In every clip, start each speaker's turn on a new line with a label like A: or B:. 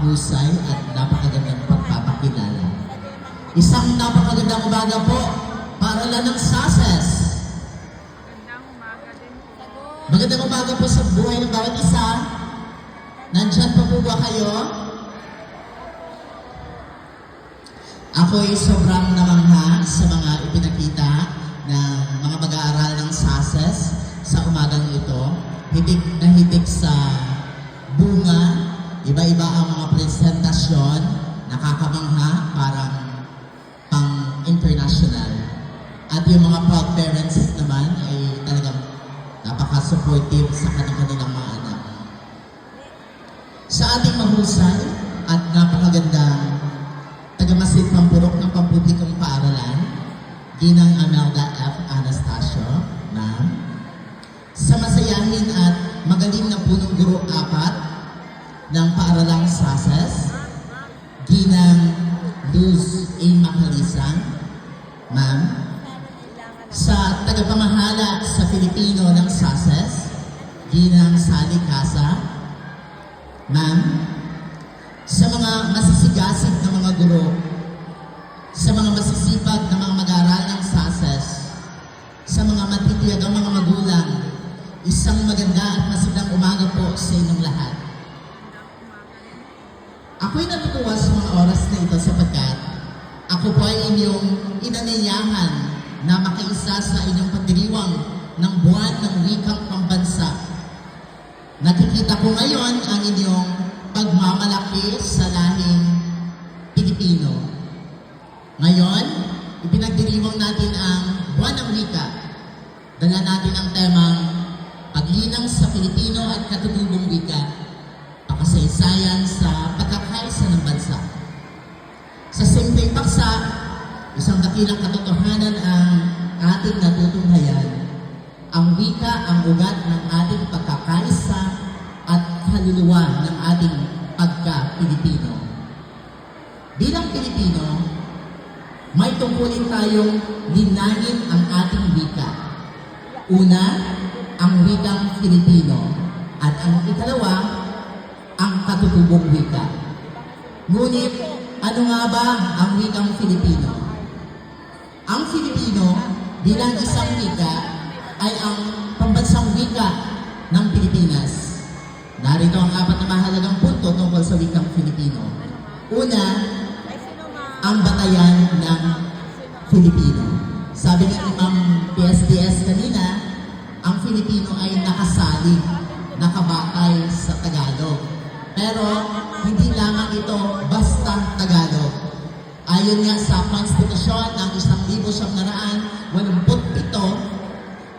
A: mahusay at napakagandang pagpapakilala. Isang napakagandang umaga po para lang ng SASES.
B: Magandang umaga po
A: sa buhay ng bawat isa. Nandyan pa po ba kayo? Ako'y sobrang namangha sa mga ipinakita ng mga mag-aaral ng SASES sa umagang ito. Hitik na hitik sa bunga, iba-iba ang mga presentasyon, nakakamangha, parang pang international. At yung mga proud parents naman ay talagang napaka-supportive sa kanilang mga anak. Sa ating mahusay at napakagandang tagamasid pampurok ng pampublikong paaralan, Ginang Amelda isang maganda at masiglang umaga po sa inyong lahat. Ako'y natutuwa sa mga oras na ito sapagkat ako po ay inyong inanayahan na makiisa sa inyong pagdiriwang ng buwan ng wikang pambansa. Nakikita ko ngayon ang inyong pagmamalaki sa lahing pakasaysayan sa pagkakaisa ng bansa. Sa simpleng paksa, isang dakilang katotohanan ang ating natutunghayan. Ang wika ang ugat ng ating pagkakaisa at kaluluwa ng ating pagka-Pilipino. Bilang Pilipino, may tungkulin tayong linangin ang ating wika. Una, ang wikang Filipino. At ang ikalawa, katutubong wika. Ngunit, ano nga ba ang wikang Filipino? Ang Filipino, bilang isang wika, ay ang pambansang wika ng Pilipinas. Narito ang apat na mahalagang punto tungkol sa wikang Filipino. Una, ang batayan ng ng 1987,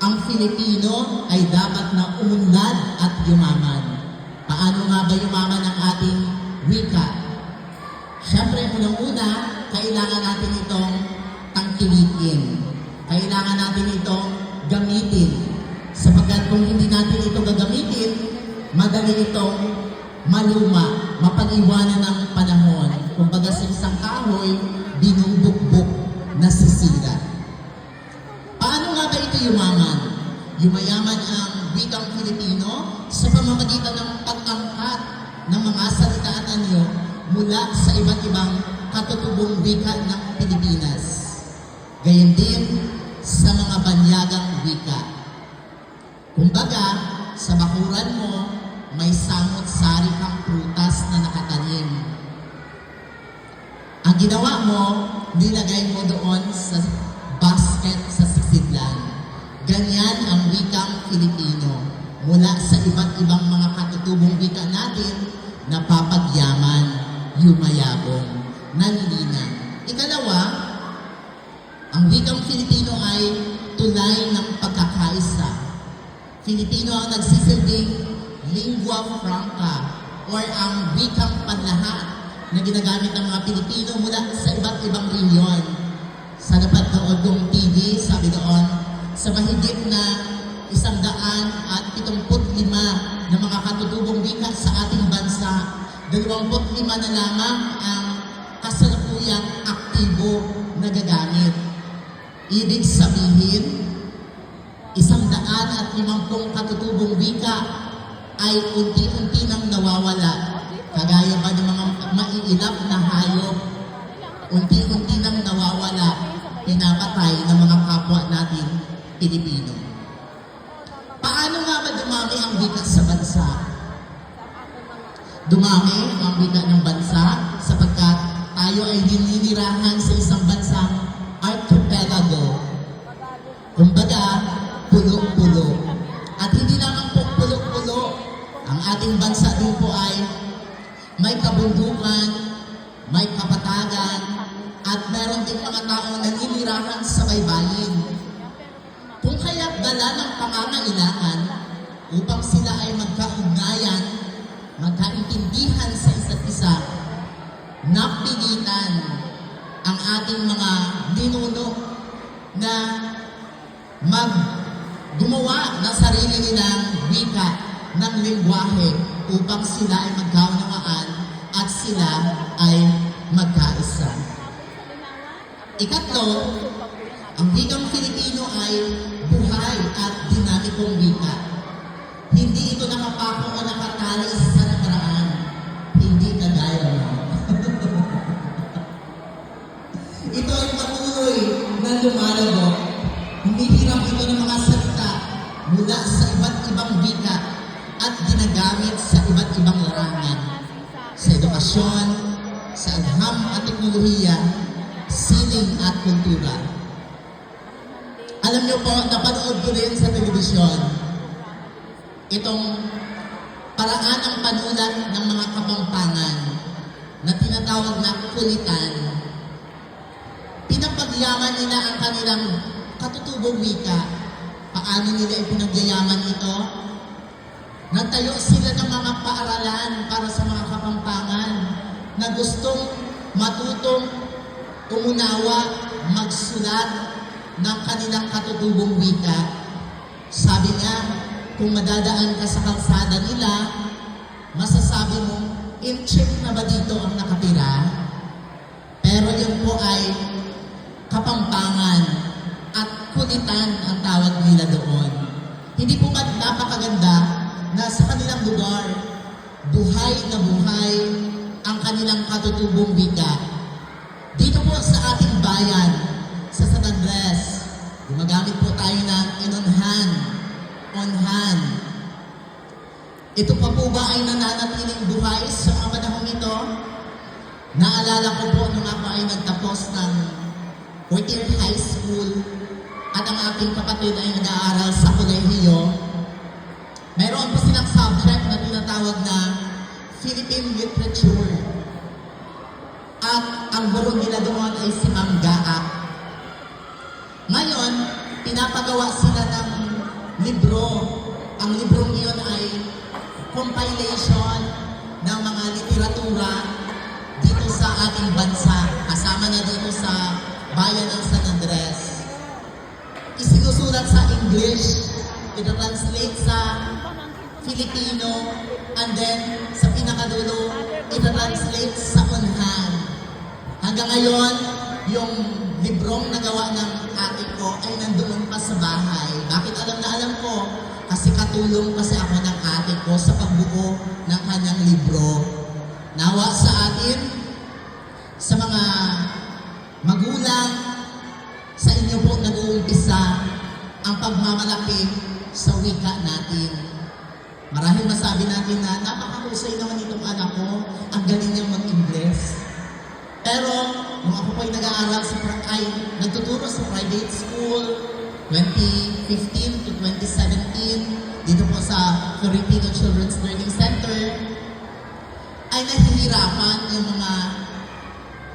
A: ang Filipino ay dapat na umunlad at yumaman. Paano nga ba yumaman ang ating wika? Siyempre, unang-una, kailangan natin itong tangkilikin. Kailangan natin itong gamitin. Sapagkat kung hindi natin ito gagamitin, madali itong maluma, mapag-iwanan ng panahon. Kumbaga sa isang kahoy, binubukbuk na sisira. Paano nga ba ito yumaman? Yumayaman ang wikang Filipino sa pamamagitan ng pag-angkat ng mga salita at anyo mula sa iba't ibang katutubong wika ng Pilipinas. Gayon din sa mga banyagang wika. Kumbaga, sa bakuran mo, may samot-sari kang prutas na nakatanim. Ang ginawa mo, nilagay mo doon sa Mula sa iba't ibang mga katutubong wika natin, napapagyaman, yumayabong, nanlinan. Ikalawa, ang wikang Filipino ay tulay ng pagkakaisa. Filipino ang nagsisilbing lingua franca or ang wikang panlahat na ginagamit ng mga Pilipino mula sa iba't ibang rehiyon. Sa napanood kong TV, sabi doon, sa mahigit na isang daan at kung ano lamang ang kasalukuyang aktibo na gagamit. Ibig sabihin, isang daan at limampung katutubong wika ay unti-unti nang nawawala. Kagaya pa ng mga maiilap na hayop, unti-unti nang nawawala, pinapatay ng mga kapwa natin Pilipino. Paano nga ba dumami ang wika sa bansa? Dumami ang wika ating bansa din po ay may kabundukan, may kapatagan, at meron din mga taong naninirahan sa baybayin. Kung kaya't dala ng pangangailangan upang sila ay magkaugnayan, magkaintindihan sa isa't isa, napilitan ang ating mga ninuno na mag gumawa ng sarili nilang wika ng lingwahe upang sila ay magkaunawaan at sila ay magkaisa. Ikatlo, ang wikang Filipino ay telebisyon itong paraan ang panulat ng mga kapampangan na tinatawag na kulitan. Pinapagyaman nila ang kanilang katutubong wika. Paano nila ipinagyayaman ito? Nagtayo sila ng mga paaralan para sa mga kapampangan na gustong matutong umunawa, magsulat ng kanilang katutubong wika. Sabi niya, kung madadaan ka sa kalsada nila, masasabi mo, in-check na ba dito ang nakatira? Pero yun po ay kapampangan at kulitan ang tawag nila doon. Hindi po ba napakaganda na sa kanilang lugar, buhay na buhay ang kanilang katutubong wika. Dito po sa ating bayan, gumagamit po tayo ng inonhan, onhan. Ito pa po ba ay nananatiling buhay sa mga panahon ito? Naalala ko po nung ako ay nagtapos ng fourth high school at ang aking kapatid ay nag-aaral sa kolehiyo. Meron po silang subject na tinatawag na Philippine Literature. At ang guro nila doon ay si Ma'am Gaak. Pinapagawa sila ng libro. Ang librong iyon ay compilation ng mga literatura dito sa ating bansa. Kasama na dito sa bayan ng San Andres. Isinusulat sa English, ita-translate sa Filipino, and then sa pinakadulo, ita-translate sa Unhan. Hanggang ngayon, yung librong nagawa ng ate ko ay nandoon pa sa bahay. Bakit alam na alam ko? Kasi katulong kasi ako ng ate ko sa pagbuo ng kanyang libro. Nawa sa atin, sa mga magulang, sa inyo po nag-uumpisa ang pagmamalaki sa wika natin. Marahil masabi natin na napakahusay naman itong anak ko, ang galing niyang mag-Ingles. Pero, nung ako po ay nag-aaral sa, ay nagtuturo sa private school, 2015 to 2017, dito po sa Filipino Children's Learning Center, ay nahihirapan yung mga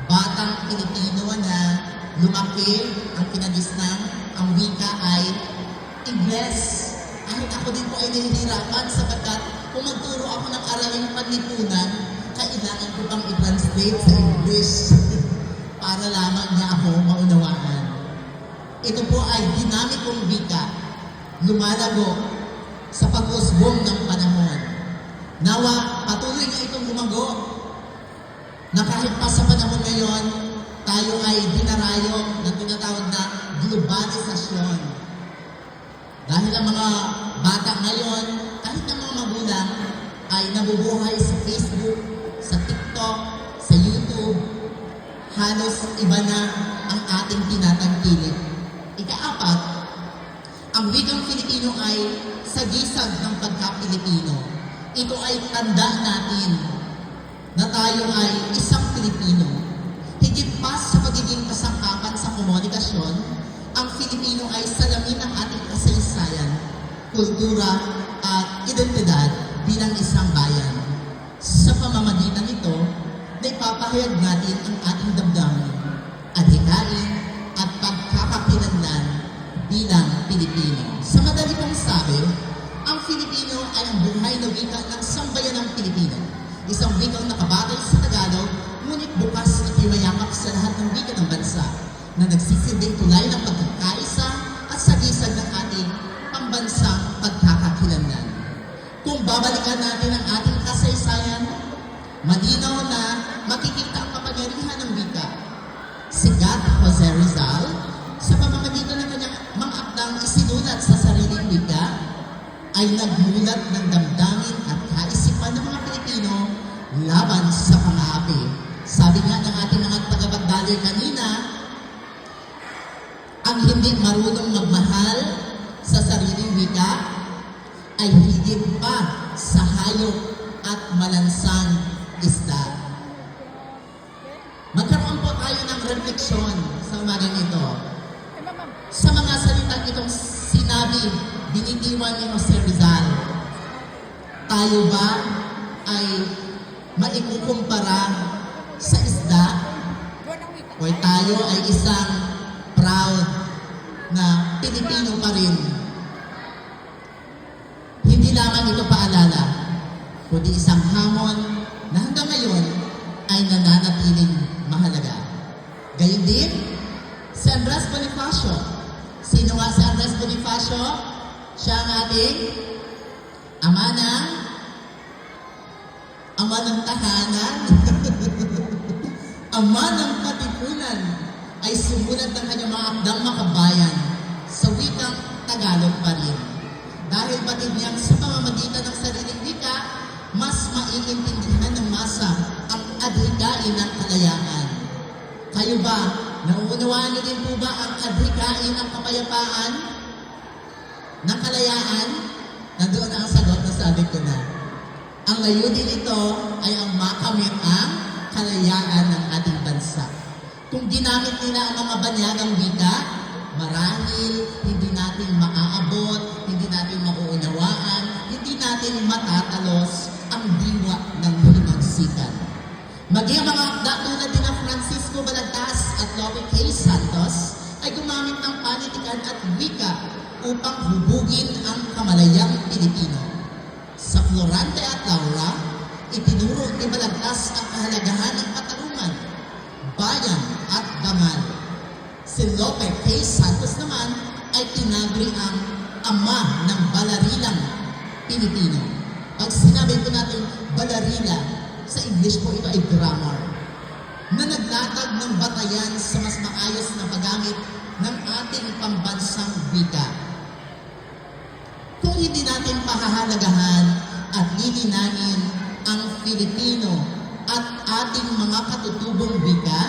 A: batang Pilipino na lumaki ang kinadisnang ang wika ay Ingles. Kahit ako din po ay nahihirapan sapagkat kung magturo ako ng araling panlipunan, kailangan ko bang i-translate sa English para lamang niya ako maunawaan. Ito po ay dinamikong wika, lumalago sa pag-usbong ng panahon. Nawa, patuloy na itong lumago na kahit pa sa panahon ngayon, tayo ay dinarayo ng tinatawag na globalisasyon. Dahil ang mga bata ngayon, kahit ang mga magulang, ay nabubuhay sa Facebook, sa TikTok, sa YouTube, halos iba na ang ating tinatangkilik. Ikaapat, ang wikang Filipino ay sagisag ng pagka-Pilipino. Ito ay tanda natin na tayo ay isang Pilipino. Higit pa sa pagiging kasangkapan sa komunikasyon, ang Filipino ay salamin ng ating kasaysayan, kultura at identidad bilang isang bayan. Sa pamamagitan nito, naipapahayag natin ang ating damdamin, adhikain at pagkakakilanlan bilang Pilipino. Sa madali pong sabi, ang Filipino ay ang buhay na wika ng sambayanang Pilipino. Isang wikang nakabatay sa Tagalog, ngunit bukas at imayakap sa lahat ng wika ng bansa na nagsisilbing tulay ay nagmulat ng damdamin at kaisipan ng mga Pilipino laban sa pang-aapi. Sabi nga ng ating mga tagapagdali kanina, ang hindi marunong magmahal sa sariling wika ay higit pa sa hayop at malansang isda. Magkaroon po tayo ng refleksyon sa umagang ito. Sa mga salitang itong sinabi, binitiwan ni Jose Rizal, tayo ba ay maikukumpara sa isda o tayo ay isang proud na Pilipino pa rin? Hindi lamang ito paalala, kundi isang hamon na hanggang ngayon ay nananatiling mahalaga. Gayun din, si Andres Bonifacio. Sino nga si Andres Bonifacio? Siya ang ating ama ng ama ng tahanan, ama ng katipunan, ay sumulat ng kanyang mga akdang makabayan sa wikang Tagalog pa rin. Dahil batid niyang sa pamamagitan ng sariling wika, mas maiintindihan ng masa ang adhikain ng kalayaan. Kayo ba, nauunawaan niyo din po ba ang adhikain ng kapayapaan? Ng kalayaan? Nandoon ang sagot na sabi ko na. Ang layunin nito ay ang makamit ang kalayaan ng ating bansa. Kung ginamit nila ang mga banyagang wika, marahil hindi natin maaabot, hindi natin mauunawaan, hindi natin matatalos ang diwa ng himagsikan. Maging mga akda din ng Francisco Balagtas at Lope K. Santos ay gumamit ng panitikan at wika upang hubugin ang kamalayang Pilipino. Sa Florante at Laura, itinuro ni Balagtas ang kahalagahan ng katarungan, bayan at dangal. Si Lope K. Santos naman ay tinagri ang ama ng balarilang Pilipino. Pag sinabi ko natin balarila, sa English po ito ay grammar, na naglatag ng batayan sa mas maayos na paggamit ng ating pambansang wika. Pahahalagahan at lilinanin ang Filipino at ating mga katutubong wika,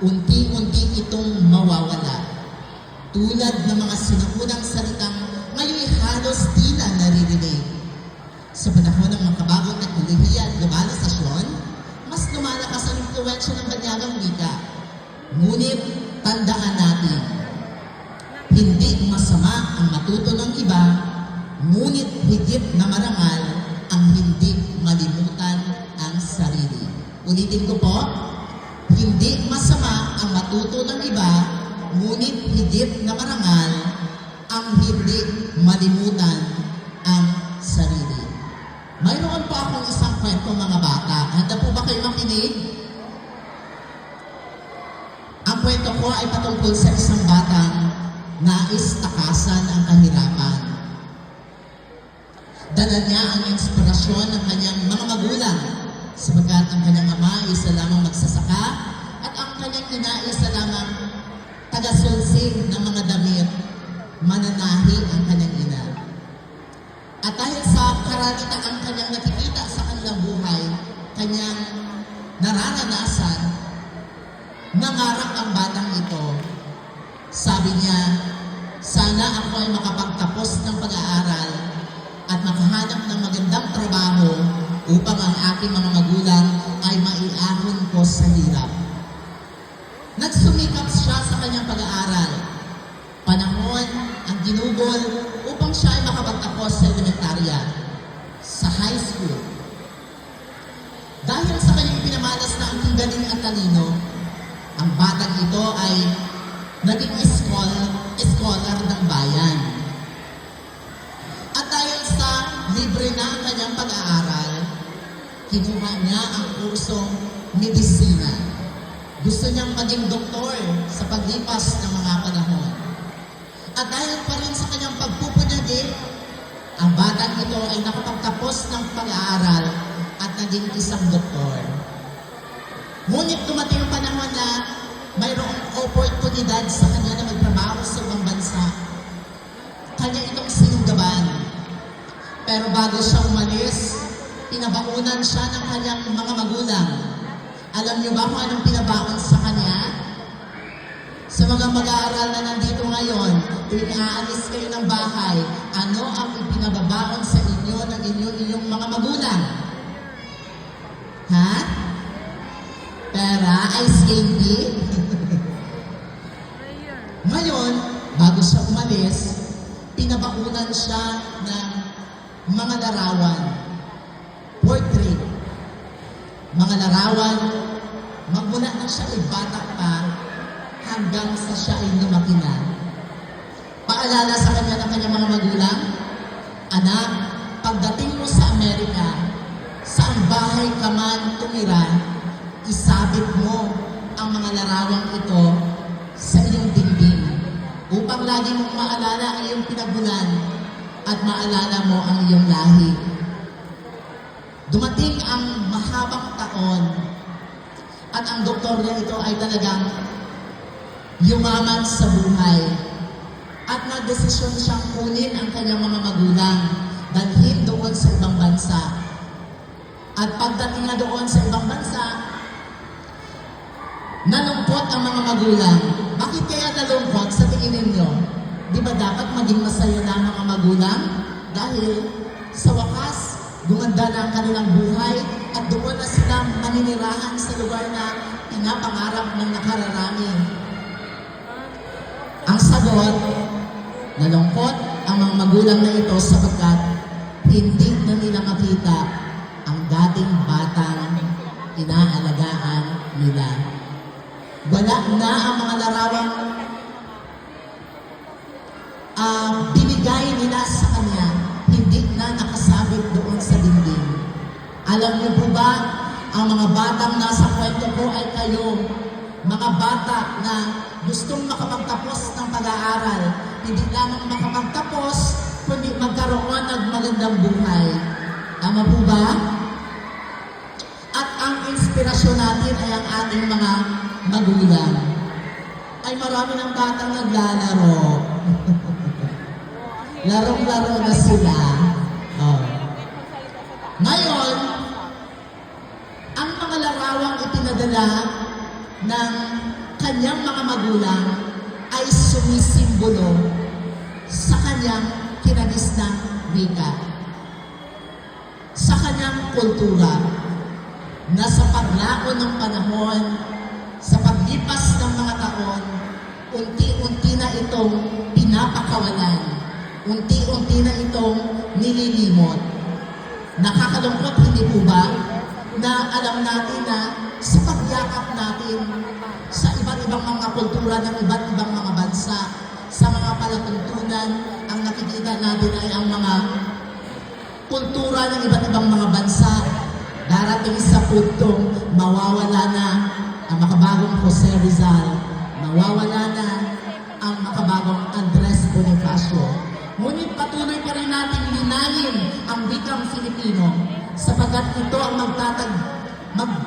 A: unti-unti itong mawawala. Tulad ng mga sinaunang salitang ngayon halos di na naririnig. Sa panahon ng mga kabagong teknolohiya at globalisasyon, mas lumalakas ang impluensya ng banyagang wika. Ngunit tandaan natin, hindi masama ang matuto ng iba, ngunit higit na marangal ang hindi malimutan ang sarili. Ulitin ko po, hindi masama ang matuto ng iba, ngunit higit na marangal ang hindi malimutan ang sarili. Mayroon po akong isang kwento mga bata. Handa po ba kayo makinig? Ang kwento ko ay patungkol sa isang batang nais takasan sapagkat ang kanyang ama isa lamang magsasaka at ang kanyang ina isa lamang taga-sulsing ng mga damit, mananahi ang kanyang ina. At dahil sa karanitan ang kanyang nakikita sa kanilang buhay, kanyang nararanasan, nangarap ang batang ito. Sabi niya, sana ako ay makapagtapos ng pag-aaral at makahanap ng magandang trabaho upang ang aking mga magulang ay maiahon ko sa hirap. Nagsumikap siya sa kanyang pag-aaral. Panahon ang ginugol upang siya ay makapagtapos sa elementarya, sa high school. Dahil sa kanyang pinamalas na ang galing at talino, ang batang ito ay naging scholar, scholar ng bayan. At dahil sa libre na ang kanyang kinuha niya ang kursong medisina. Gusto niyang maging doktor sa paglipas ng mga panahon. At dahil pa rin sa kanyang pagpupunyagi, ang batang ito ay nakapagtapos ng pag-aaral at naging isang doktor. Ngunit dumating ang panahon na mayroong oportunidad sa kanya na magtrabaho sa ibang bansa. Kanya itong sinugaban. Pero bago siya umalis, pinabaunan siya ng kanyang mga magulang. Alam niyo ba kung anong pinabaon sa kanya? Sa mga mag-aaral na nandito ngayon, tuwing aalis kayo ng bahay, ano ang ipinababaon sa inyo ng inyong, inyong mga magulang? Ha? Pera? Ice candy? Ngayon, bago siya umalis, pinabaunan siya ng mga larawan. Mga larawan, magmula na siya ay bata pa hanggang sa siya ay lumaki na. Paalala sa kanya ng kanyang mga magulang, Anak, pagdating mo sa Amerika, saan bahay ka man tumira, isabit mo ang mga larawang ito sa iyong dingding upang lagi mong maalala ang iyong pinagulan at maalala mo ang iyong lahi. Dumating ang mahabang taon at ang doktor niya ito ay talagang yumaman sa buhay at nagdesisyon siyang kunin ang kanyang mga magulang dalhin doon sa ibang bansa. At pagdating na doon sa ibang bansa, nalungkot ang mga magulang. Bakit kaya nalungkot sa tingin ninyo? Di ba dapat maging masaya na ang mga magulang? Dahil sa wakas, gumanda na ang kanilang buhay at doon na sila maninirahan sa lugar na pinapangarap ng nakararami. Ang sagot, nalungkot ang mga magulang na ito sapagkat hindi na nila makita ang dating batang inaalagaan nila. Wala na ang mga larawang Alam niyo po ba, ang mga batang nasa kwento ko ay kayo, mga bata na gustong makapagtapos ng pag-aaral, hindi lamang makapagtapos, kundi magkaroon ng magandang buhay. Tama po ba? At ang inspirasyon natin ay ang ating mga magulang. Ay marami ng batang naglalaro. Larong-laro na sila. Oh. Ngayon, ang mga ipinadala ng kanyang mga magulang ay sumisimbolo sa kanyang kinagisnang wika. Sa kanyang kultura na sa paglaon ng panahon, sa paglipas ng mga taon, unti-unti na itong pinapakawalan. Unti-unti na itong nililimot. Nakakalungkot, hindi po ba? Na alam natin na sa pagyakap natin sa iba't ibang mga kultura ng iba't ibang mga bansa, sa mga palatuntunan, ang nakikita natin ay ang mga kultura ng iba't ibang mga bansa. Darating sa puntong mawawala na ang makabagong Jose Rizal, mawawala na ang makabagong Andres Bonifacio. Ngunit patuloy pa rin natin linayin ang wikang Filipino sapagkat ito ang magtatag, sa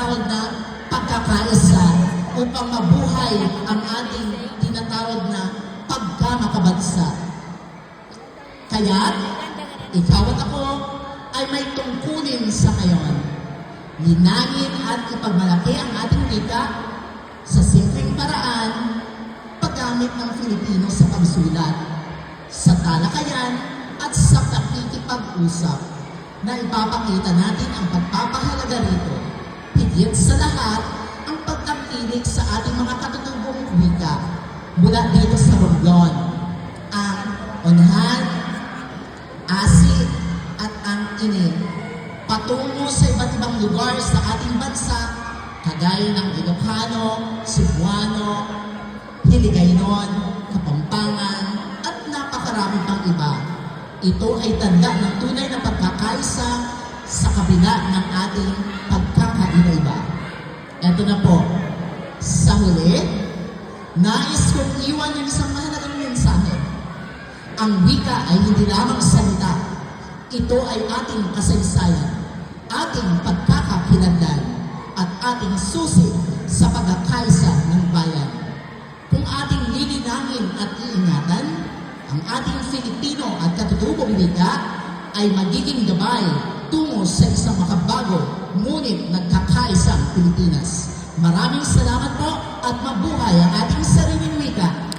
A: tinatawag na pagkakaisa upang mabuhay ang ating tinatawag na pagkamakabansa. Kaya, ikaw at ako ay may tungkulin sa ngayon. Linangin at ipagmalaki ang ating wika sa simpleng paraan paggamit ng Filipino sa pagsulat, sa talakayan at sa pakikipag-usap. na ipapakita natin ang pagpapahalaga rito. Higit sa lahat, ang pagtangkilik sa ating mga katutubong wika mula dito sa Romblon. Ang onhan, asi, at ang ini patungo sa iba't ibang lugar sa ating bansa, kagaya ng Ilocano, Cebuano, Hiligaynon, Kapampangan, at napakarami pang iba. Ito ay tanda ng tunay na pagkakaisa sa kabila ng ating pagkakaiba-iba. Ito na po, sa huli, nais kong iwan yung isang mahalagang mensahe. Ang wika ay hindi lamang salita. Ito ay ating kasaysayan, ating pagkakakilanlan, at ating susi sa pagkakaisa ng bayan. Kung ating lilinangin at iingatan, ang ating Filipino at katutubong wika ay magiging gabay tungo sa isang makabago, ngunit nagkakaisang Pilipinas. Maraming salamat po at mabuhay ang ating sariling wika.